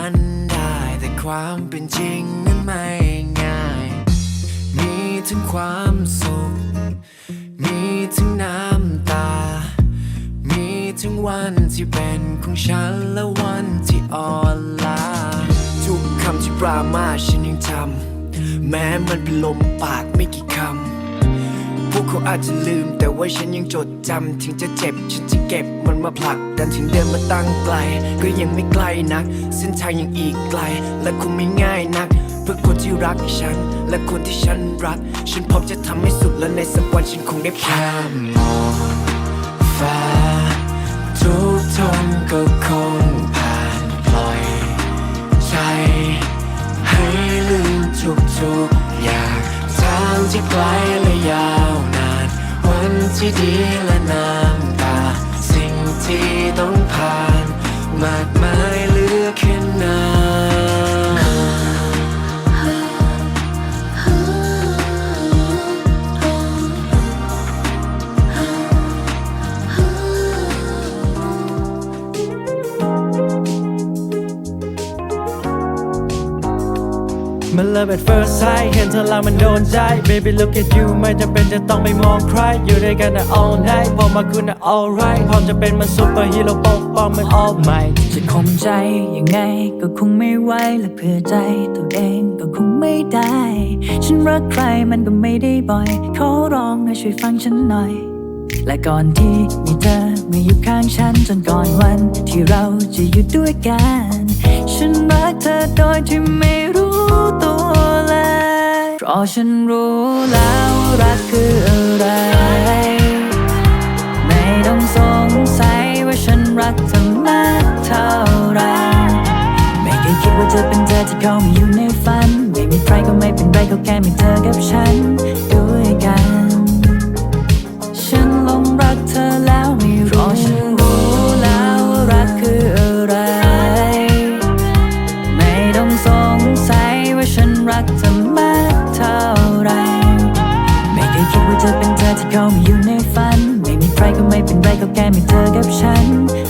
ันได้ แต่ความเป็นจริงนั้นไม่ง่าย มีทั้งความสุข มีทั้งน้ำตา มีทั้งวันที่เป็นของฉันและวันที่อ่อนล้าทุกคำที่ปรามาฉันยังทำแม้มันเป็นลมปากไม่กี่คำ วกเขาอาจจะลืม แต่ว่าฉันยังจดจำถึงจะเจ็บ ฉันจะเก็บมันมาผลักดันถึงเดินมาตั้งไกล ก็ยังไม่ไกลนัก เส้นทางยังอีกไกล และคงไม่ง่ายนัก เพื่อคนที่รักฉัน และคนที่ฉันรัก ฉันพร้อมจะทำให้สุดและในสักวันฉันคงได้ผ่ามองฟ้าทุกทนก็คงผ่านปล่อยใจให้ลืมทุกทุกๆอย่างทางที่ไกลและยาวนานวัน ที่ดีและน้ำตา สิ่งที่ต้องผ่านมาก มันเลิฟ at first sight เห็นเธอแล้วมันโดนใจ baby look at you ไม่จำเป็นจะต้องไปมองใคร อยู่ด้วยกันนะ all night พอมาคุณนะ alright พร้อมจะเป็นมันซูเปอร์ฮีโร่ปกป้องมัน all might จะข่มใจยังไงก็คงไม่ไหวและเพื่อใจตัวเองก็คงไม่ได้ ฉันรักใครมันก็ไม่ได้บ่อยขอร้องนะช่วยฟังฉันหน่อยและก่อนที่มีเธอมาอยู่ข้างฉันจนก่อนวันที่เราจะอยู่ด้วยกัน ฉันรักเธอโดยที่ไม่ เพราะฉันรู้แล้วรักคือ ก็แกไม่เจอกับฉัน